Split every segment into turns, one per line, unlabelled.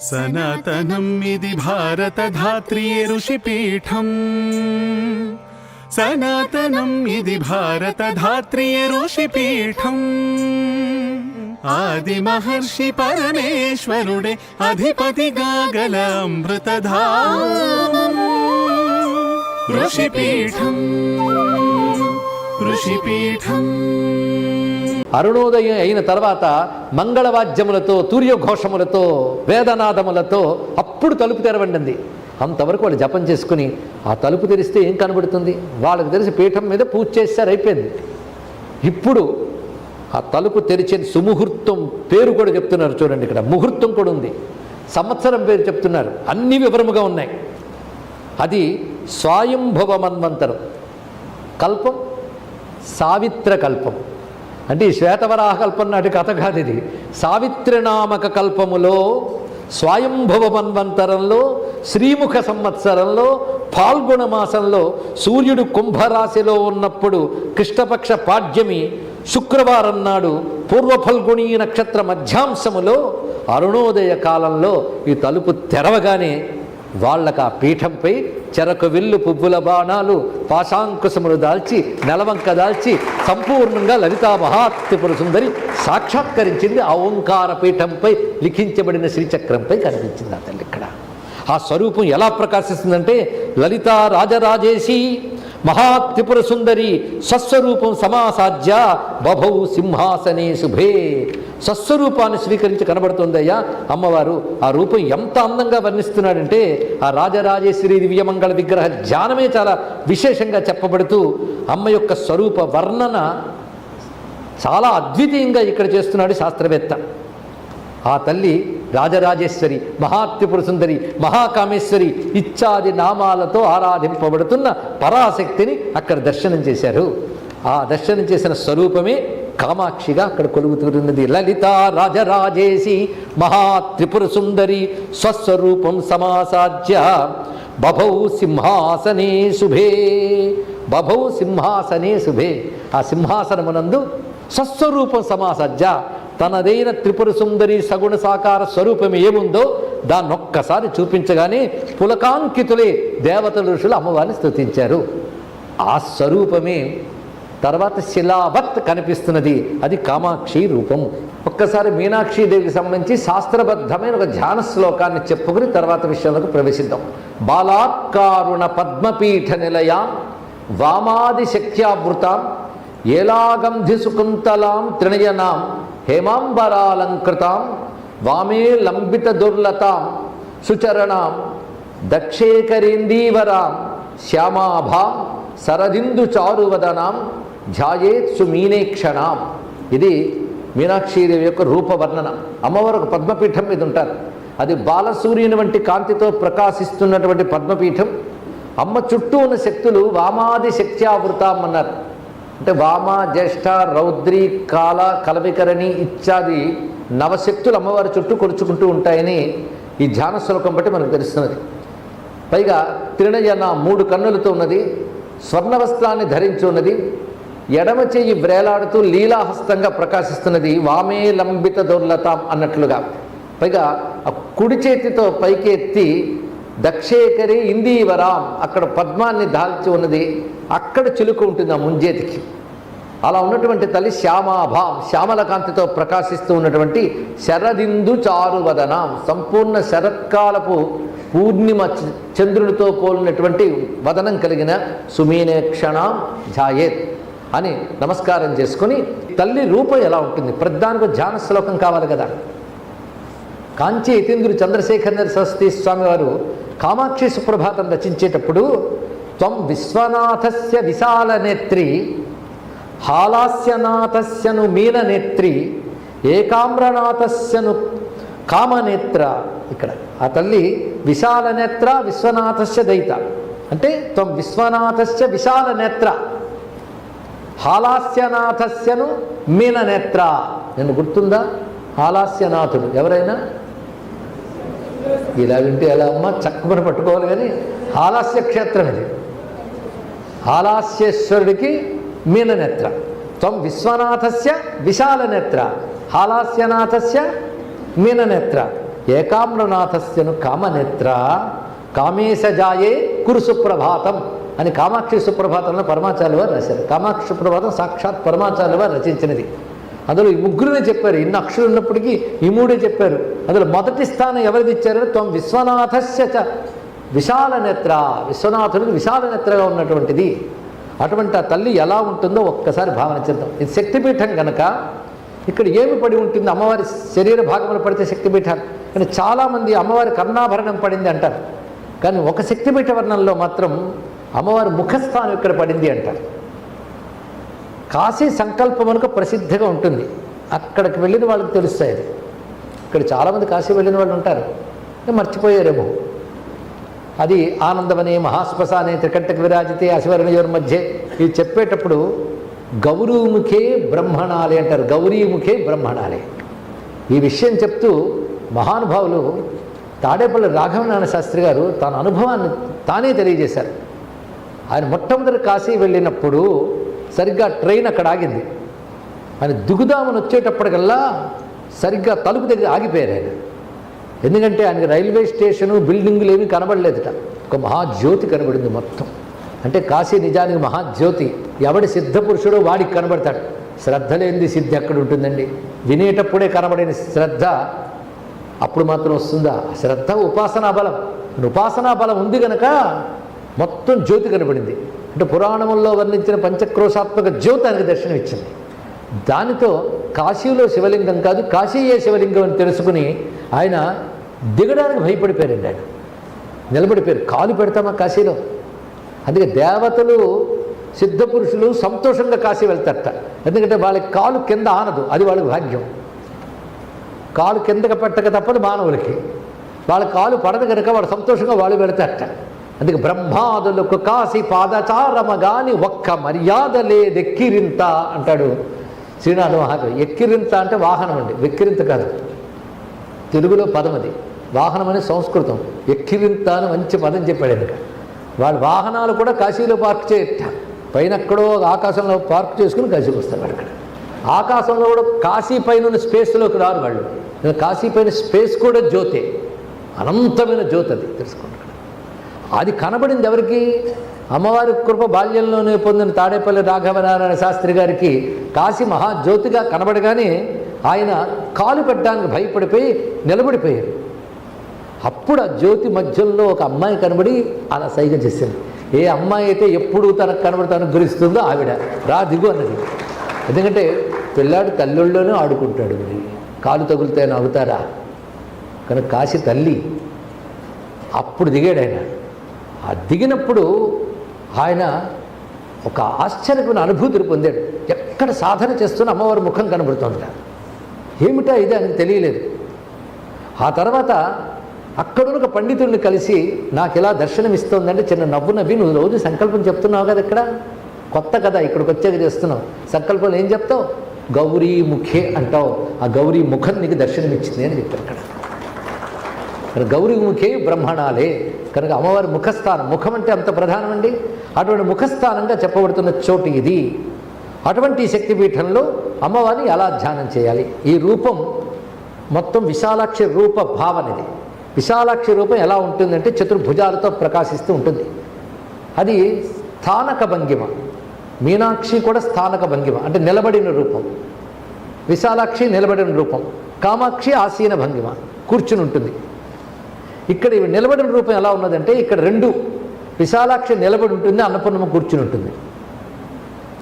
సనాతనం ఇది భారతధాత్రి ఋషిపీఠం సనాతనం ఇది భారతధాత్రి ఋషిపీఠం ఆది మహర్షి పరమేశ్వరుడే అధిపతిగా గల అమృతధా ఋషిపీఠం ఋషిపీఠం
అరుణోదయం అయిన తర్వాత మంగళవాద్యములతో తూర్యఘోషములతో వేదనాదములతో అప్పుడు తలుపు తెరవండి అంతవరకు వాళ్ళు జపం చేసుకుని ఆ తలుపు తెరిస్తే ఏం కనబడుతుంది? వాళ్ళకి తెలిసి పీఠం మీద పూజ చేస్తారు అయిపోయింది. ఇప్పుడు ఆ తలుపు తెరిచిన సుముహూర్తం పేరు కూడా చెప్తున్నారు చూడండి ఇక్కడ. ముహూర్తం కూడా ఉంది. సంవత్సరం పేరు చెప్తున్నారు. అన్ని వివరముగా ఉన్నాయి. అది స్వయంభవ మన్వంతరం. కల్పం సావిత్ర కల్పం. అంటే ఈ శ్వేతవరాహ కల్పం నాటి కథ కాదు ఇది. సావిత్రినామక కల్పములో స్వయంభవ మన్వంతరంలో శ్రీముఖ సంవత్సరంలో పాల్గొన మాసంలో సూర్యుడు కుంభరాశిలో ఉన్నప్పుడు కృష్ణపక్ష పాడ్యమి శుక్రవారం నాడు పూర్వఫల్గుణీ నక్షత్ర మధ్యాంశములో అరుణోదయ కాలంలో ఈ తలుపు తెరవగానే వాళ్ళకు ఆ పీఠంపై చెరకు విల్లు పువ్వుల బాణాలు పాశాంకుశములు దాల్చి నెలవంక దాల్చి సంపూర్ణంగా లలితా మహాత్రిపుర సుందరి సాక్షాత్కరించింది ఆ ఓంకార పీఠంపై లిఖించబడిన శ్రీచక్రంపై కనిపించింది ఆ తల్లి ఇక్కడ. ఆ స్వరూపం ఎలా ప్రకాశిస్తుందంటే లలిత రాజరాజేశి మహాత్రిపుర సుందరి స్వస్వరూపం సమాసాధ్య బభౌ సింహాసనే శుభే. సస్వరూపాన్ని స్వీకరించి కనబడుతుందయ్యా. అమ్మవారు ఆ రూపం ఎంత అందంగా వర్ణిస్తున్నాడంటే ఆ రాజరాజేశ్వరి దివ్యమంగళ విగ్రహ ధ్యానమే చాలా విశేషంగా చెప్పబడుతూ అమ్మ యొక్క స్వరూప వర్ణన చాలా అద్వితీయంగా ఇక్కడ చేస్తున్నాడు శాస్త్రవేత్త. ఆ తల్లి రాజరాజేశ్వరి మహాత్రిపుర సుందరి మహాకామేశ్వరి ఇత్యాది నామాలతో ఆరాధింపబడుతున్న పరాశక్తిని అక్కడ దర్శనం చేశారు. ఆ దర్శనం చేసిన స్వరూపమే కామాక్షిగా అక్కడ కొలుగుతున్నది లలిత రాజరాజేసి మహాత్రిపుర సుందరి స్వస్వరూపం సమాసాధ్య. బభౌ సింహాసనే శుభే బభౌ సింహాసనే శుభే. ఆ సింహాసనమునందు స్వస్వరూపం సమాసజ్జ తనదైన త్రిపుర సుందరి సగుణ సాకార స్వరూపం ఏముందో దాన్ని ఒక్కసారి చూపించగానే పులకాంకితులే దేవతల ఋషులు అమ్మవారిని స్థుతించారు ఆ స్వరూపమే తర్వాత శిలావత్ కనిపిస్తున్నది. అది కామాక్షి రూపం. ఒక్కసారి మీనాక్షి దేవికి సంబంధించి శాస్త్రబద్ధమైన ఒక ధ్యాన శ్లోకాన్ని చెప్పుకుని తర్వాత విషయంలోకి ప్రవేశిద్దాం. బాలాకారుణ పద్మపీఠ నిలయ వామాది శక్త్యావృతాం ఏలాగంధి సుకుంతలాం త్రిణయనాం హేమాంబరాలంకృతాం వామే లంబిత దుర్లతాం సుచరణాం దక్షేకరేందీవరాం శ్యామాభాం సరదిందు చారువదనాం ధ్యాయేత్ సుమీనేక్షణాం ఇది మీనాక్షీదేవి యొక్క రూపవర్ణన. అమ్మవారు ఒక పద్మపీఠం మీద ఉంటారు. అది బాలసూర్యుని వంటి కాంతితో ప్రకాశిస్తున్నటువంటి పద్మపీఠం. అమ్మ చుట్టూ ఉన్న శక్తులు వామాది శక్త్యావృతాం అన్నారు. అంటే వామ జ్యేష్ఠ రౌద్రి కాల కలవికరణి ఇత్యాది నవశక్తులు అమ్మవారి చుట్టూ కొలుచుకుంటూ ఉంటాయని ఈ ధ్యాన శ్లోకం బట్టి మనకు తెలుస్తున్నది. పైగా త్రిణయన మూడు కన్నులతో ఉన్నది స్వర్ణ వస్త్రాన్ని ధరించి ఉన్నది ఎడమ చేయి వ్రేలాడుతూ లీలాహస్తంగా ప్రకాశిస్తున్నది వామే లంబిత దుర్లతాం అన్నట్లుగా. పైగా ఆ కుడి చేతితో పైకి ఎత్తి దక్షేకరి ఇందీవరాం. అక్కడ పద్మాన్ని దాల్చి ఉన్నది. అక్కడ చిలుక ఉంటుంది ఆ ముంజేతికి. అలా ఉన్నటువంటి తల్లి శ్యామాభాం శ్యామలకాంతితో ప్రకాశిస్తూ ఉన్నటువంటి శరదిందు చారువదనం. సంపూర్ణ శరత్కాలపు పూర్ణిమ చ- చంద్రునితో పోలినటువంటి వదనం కలిగిన సుమీనేక్షణం ఝాయేత్ అని నమస్కారం చేసుకుని తల్లి రూపం ఎలా ఉంటుంది? ప్రధానికి ధ్యాన శ్లోకం కావాలి కదా. కాంచి యతీంద్రుడు చంద్రశేఖర్ సరస్వతి స్వామి వారు కామాక్షి సుప్రభాతం రచించేటప్పుడు త్వం విశ్వనాథస్య విశాల నేత్రి హాలాస్యనాథస్యను మీననేత్రి ఏకామ్రనాథస్యను కామనేత్ర ఇక్కడ. ఆ తల్లి విశాల నేత్ర విశ్వనాథస్య దయిత. అంటే త్వం విశ్వనాథస్య విశాల నేత్ర హాలాస్యనాథస్యను మీననేత్ర నేను గుర్తుందా? హాలాస్యనాథుడు. ఎవరైనా? ఇలా వింటే ఎలా అమ్మ? చక్కమని పట్టుకోవాలి కానీ హాలాస్య క్షేత్రం ఇది. హాలాస్యేశ్వరుడికి మీననేత్ర. త్వం విశ్వనాథస్య విశాల నేత్ర హాలాస్యనాథస్య మీననేత్ర. ఏకామ్రనాథస్యను కామనేత్ర. కామేశజాయే కురు సుప్రభాతం అని కామాక్షి సుప్రభాతంలో పరమాచార్య వారు రాశారు. కామాక్షి సుప్రభాతం సాక్షాత్ పరమాచార్య వారు రచించినది. అందులో ఈ ముగ్గురునే చెప్పారు. ఇన్ని అక్షులు ఉన్నప్పటికీ ఈ మూడే చెప్పారు. అందులో మొదటి స్థానం ఎవరిది ఇచ్చారంటే త్వం విశ్వనాథస్య విశాల నేత్ర. విశ్వనాథుడికి విశాల నేత్రగా ఉన్నటువంటిది. అటువంటి ఆ తల్లి ఎలా ఉంటుందో ఒక్కసారి భావన చేద్దాం. ఇది శక్తిపీఠం కనుక ఇక్కడ ఏమి పడి ఉంటుంది? అమ్మవారి శరీర భాగములు పడితే శక్తిపీఠాలు కానీ చాలామంది అమ్మవారి కర్ణాభరణం పడింది అంటారు. కానీ ఒక శక్తిపీఠ వర్ణంలో మాత్రం అమ్మవారి ముఖస్థానం ఇక్కడ పడింది అంటారు. కాశీ సంకల్పం అనుక ప్రసిద్ధిగా ఉంటుంది. అక్కడికి వెళ్ళిన వాళ్ళకి తెలుస్తాయి అది. ఇక్కడ చాలామంది కాశీ వెళ్ళిన వాళ్ళు ఉంటారు. మర్చిపోయారేమో. అది ఆనందమనే మహాశ్మశానే త్రికంటక విరాజితే అశివరణయోర్ మధ్య ఇది చెప్పేటప్పుడు గౌరీముఖే బ్రహ్మణాలే అంటారు. గౌరీముఖే బ్రహ్మణాలే. ఈ విషయం చెప్తూ మహానుభావులు తాడేపల్లి రాఘవనారాయణ శాస్త్రి గారు తన అనుభవాన్ని తానే తెలియజేశారు. ఆయన మొట్టమొదటి కాశీ వెళ్ళినప్పుడు సరిగ్గా ట్రైన్ అక్కడ ఆగింది. ఆయన దిగుదామని వచ్చేటప్పటికల్లా సరిగ్గా తలుపు దగ్గర ఆగిపోయారు ఆయన. ఎందుకంటే ఆయనకి రైల్వే స్టేషను బిల్డింగులు ఏమీ కనబడలేదుట. ఒక మహాజ్యోతి కనబడింది మొత్తం. అంటే కాశీ నిజానికి మహాజ్యోతి. ఎవడి సిద్ధ పురుషుడో వాడికి కనబడతాడు. శ్రద్ధ లేనిది సిద్ధి ఎక్కడ ఉంటుందండి? వినేటప్పుడే కనబడిన శ్రద్ధ అప్పుడు మాత్రం వస్తుందా? శ్రద్ధ ఉపాసనా బలం. ఉపాసనా బలం ఉంది కనుక మొత్తం జ్యోతి కనబడింది. అంటే పురాణముల్లో వర్ణించిన పంచక్రోశాత్మక జ్యోతి ఆయనకు దర్శనం ఇచ్చింది. దానితో కాశీలో శివలింగం కాదు కాశీయే శివలింగం అని తెలుసుకుని ఆయన దిగడానికి భయపడిపోయారండి ఆయన. నిలబడిపోయారు. కాలు పెడతామా కాశీలో? అందుకే దేవతలు సిద్ధ పురుషులు సంతోషంగా కాశీ వెళ్తారట. ఎందుకంటే వాళ్ళకి కాలు కింద ఆనదు అది వాళ్ళకి భాగ్యం. కాలు కిందకి పెట్టక తప్పదు మానవులకి. వాళ్ళ కాలు పడదు కనుక వాళ్ళు సంతోషంగా వాళ్ళు వెళతారట. అందుకే బ్రహ్మాదులకు కాశీ పాదచారమగాని ఒక్క మర్యాద లేదెక్కిరింత అంటాడు శ్రీనాథ మహాకవి. ఎక్కిరింత అంటే వాహనం అండి. వెక్కిరింత కాదు. తెలుగులో పదం అది. వాహనం అనే సంస్కృతం. ఎక్కిరింత అని మంచి పదం చెప్పాడు ఎందుక వాళ్ళ వాహనాలు కూడా కాశీలో పార్క్ చేయట. పైన ఎక్కడో ఆకాశంలో పార్క్ చేసుకుని కాశీకి వస్తారు అక్కడ. ఆకాశంలో కూడా కాశీ పైన ఉన్న స్పేస్లోకి రారు వాళ్ళు. కాశీ పైన స్పేస్ కూడా జ్యోతే. అనంతమైన జ్యోతి అది తెలుసుకోండి అది కనబడింది ఎవరికి? అమ్మవారి కృప బాల్యంలోనే పొందిన తాడేపల్లి రాఘవనారాయణ శాస్త్రి గారికి కాశీ మహాజ్యోతిగా కనబడగానే ఆయన కాలు పెట్టడానికి భయపడిపోయి నిలబడిపోయారు. అప్పుడు ఆ జ్యోతి మధ్యలో ఒక అమ్మాయి కనబడి అలా సైగ చేసింది. ఏ అమ్మాయి అయితే ఎప్పుడు తనకు కనబడి అనుగ్రహిస్తుందో ఆవిడ. రా దిగు అన్నది. ఎందుకంటే పిల్లాడు తల్లుల్లోనే ఆడుకుంటాడు మరి. కాలు తగులుతాయని అవుతారా కనుక కాశీ తల్లి అప్పుడు దిగాడు ఆయన. ఆ దిగినప్పుడు ఆయన ఒక ఆశ్చర్యమైన అనుభూతిని పొందాడు. ఎక్కడ సాధన చేస్తున్న అమ్మవారి ముఖం కనబడుతుంట ఏమిటా ఇది అని తెలియలేదు. ఆ తర్వాత అక్కడున్న ఒక పండితుడిని కలిసి నాకు ఇలా దర్శనం ఇస్తోందంటే చిన్న నవ్వు నవ్వి నువ్వు రోజు సంకల్పం చెప్తున్నావు కదా ఇక్కడ? కొత్త కదా ఇక్కడికి వచ్చాక చేస్తున్నావు. సంకల్పంలో ఏం చెప్తావు? గౌరీ ముఖే అంటావు. ఆ గౌరీ ముఖం నీకు దర్శనం ఇచ్చింది అని చెప్పారు అక్కడ. కనుక గౌరీముఖే బ్రహ్మణాలే. కనుక అమ్మవారి ముఖస్థానం ముఖం అంటే అంత ప్రధానమండి? అటువంటి ముఖస్థానంగా చెప్పబడుతున్న చోటు ఇది. అటువంటి శక్తిపీఠంలో అమ్మవారిని ఎలా ధ్యానం చేయాలి? ఈ రూపం మొత్తం విశాలాక్ష రూప భావన ఇది విశాలాక్ష రూపం ఎలా ఉంటుందంటే చతుర్భుజాలతో ప్రకాశిస్తూ ఉంటుంది. అది స్థానక భంగిమ. మీనాక్షి కూడా స్థానక భంగిమ అంటే నిలబడిన రూపం. విశాలాక్షి నిలబడిన రూపం. కామాక్షి ఆసీన భంగిమ. కూర్చుని ఉంటుంది. ఇక్కడ ఇవి నిలబడిన రూపం ఎలా ఉన్నదంటే ఇక్కడ రెండు విశాలాక్షి నిలబడి ఉంటుంది అన్నపూర్ణమ్మ కూర్చుని ఉంటుంది.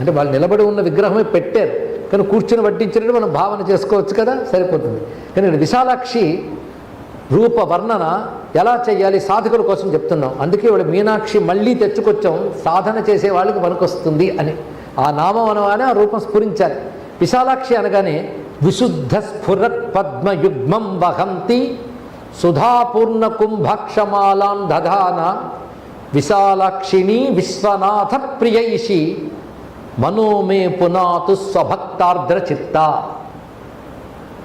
అంటే వాళ్ళు నిలబడి ఉన్న విగ్రహమే పెట్టారు. కానీ కూర్చుని వడ్డించినట్టు మనం భావన చేసుకోవచ్చు కదా? సరిపోతుంది. కానీ విశాలాక్షి రూప వర్ణన ఎలా చేయాలి సాధకుల కోసం చెప్తున్నాం. అందుకే వాళ్ళు మీనాక్షి మళ్ళీ తెచ్చుకొచ్చాం. సాధన చేసే వాళ్ళకి పనికొస్తుంది అని. ఆ నామం అనగానే ఆ రూపం స్ఫురించాలి. విశాలాక్షి అనగానే విశుద్ధ స్ఫురత్ పద్మయుగ్మం వహంతి సుధాపూర్ణ కుంభక్షమాలాం దధాన విశాలాక్షిణి విశ్వనాథ ప్రియైషి మనోమే పునాతు స్వభక్తార్ద్ర చిత్త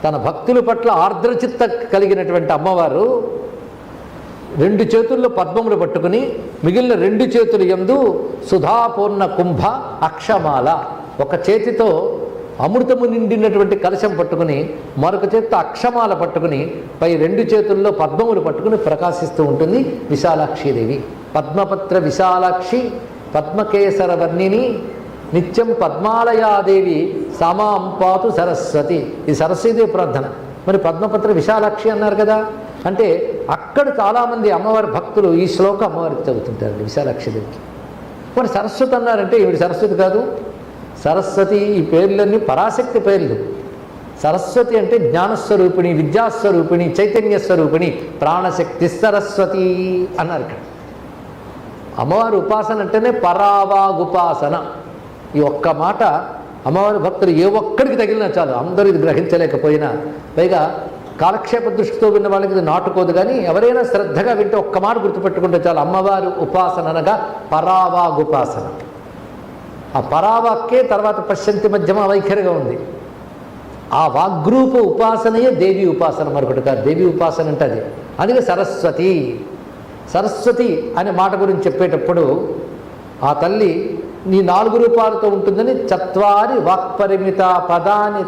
తన భక్తుల పట్ల ఆర్ద్రచిత్త కలిగినటువంటి అమ్మవారు రెండు చేతుల్లో పద్మములు పట్టుకుని మిగిలిన రెండు చేతులు ఎందు సుధాపూర్ణ కుంభ అక్షమాల. ఒక చేతితో అమృతము నిండినటువంటి కలశం పట్టుకుని మరొక చేత్తో అక్షమాల పట్టుకుని పై రెండు చేతుల్లో పద్మములు పట్టుకుని ప్రకాశిస్తూ ఉంటుంది విశాలాక్షిదేవి. పద్మపత్ర విశాలాక్షి పద్మకేసరవర్ణిని నిత్యం పద్మాలయాదేవి సమాం పాతు సరస్వతి. ఇది సరస్వతి ప్రార్థన. మరి పద్మపత్ర విశాలాక్షి అన్నారు కదా. అంటే అక్కడ చాలామంది అమ్మవారి భక్తులు ఈ శ్లోకం అమ్మవారికి చదువుతుంటారు విశాలాక్షిదేవికి మరి సరస్వతి అన్నారంటే ఈవిడ సరస్వతి కాదు. సరస్వతి ఈ పేర్లన్నీ పరాశక్తి పేర్లు. సరస్వతి అంటే జ్ఞానస్వరూపిణి విద్యాస్వరూపిణి చైతన్య స్వరూపిణి ప్రాణశక్తి సరస్వతి అన్నారు ఇక్కడ. అమ్మవారి ఉపాసన అంటేనే పరావాగుపాసన. ఈ ఒక్క మాట అమ్మవారి భక్తులు ఏ ఒక్కడికి తగిలినా చాలు అందరూ ఇది గ్రహించలేకపోయినా. పైగా కాలక్షేప దృష్టితో విన్న వాళ్ళకి ఇది నాటుకోదు కానీ ఎవరైనా శ్రద్ధగా వింటే ఒక్క మాట గుర్తుపెట్టుకుంటే చాలు అమ్మవారి ఉపాసన అనగా పరావాగుపాసన. ఆ పరావాక్కే తర్వాత పశ్చంతి మధ్యమ వైఖరిగా ఉంది. ఆ వాగ్రూప ఉపాసనయే దేవి ఉపాసన మరొకటి కాదు. దేవి ఉపాసన అంటే అది అందుకే సరస్వతి. సరస్వతి అనే మాట గురించి చెప్పేటప్పుడు ఆ తల్లి నీ నాలుగు రూపాలతో ఉంటుందని చత్వారి వాక్పరిమిత పదాని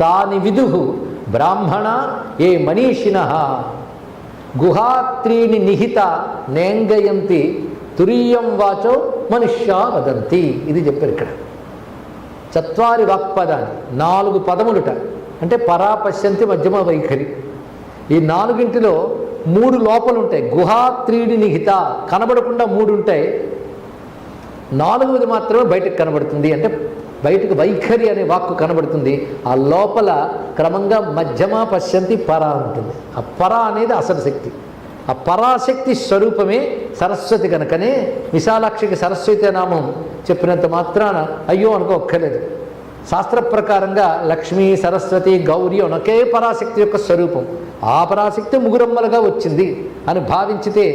తాని విదుహు బ్రాహ్మణ ఏ మనీషిణ గుహాత్రీని నిహిత నేంగయంతి తురీయం వాచో మనుష్య వదంతి. ఇది చెప్పారు ఇక్కడ. చత్వారి వాక్పదాన్ని నాలుగు పదములుట. అంటే పరాపశ్యంతి మధ్యమ వైఖరి. ఈ నాలుగింటిలో మూడు లోపలు ఉంటాయి గుహా త్రీడి నిహిత. కనబడకుండా మూడు ఉంటాయి నాలుగవది మాత్రమే బయటకు కనబడుతుంది. అంటే బయటకు వైఖరి అనే వాక్కు కనబడుతుంది. ఆ లోపల క్రమంగా మధ్యమ పశ్యంతి పరా ఉంటుంది ఆ పరా అనేది అసలు శక్తి. ఆ పరాశక్తి స్వరూపమే సరస్వతి కనుకనే విశాలాక్షికి సరస్వతి నామం చెప్పినంత మాత్రాన అయ్యో అనుకోక్కర్లేదు. శాస్త్ర ప్రకారంగా లక్ష్మీ సరస్వతి గౌరీ అనొకే పరాశక్తి యొక్క స్వరూపం. ఆ పరాశక్తి ముగురమ్మలుగా వచ్చింది అని భావించితే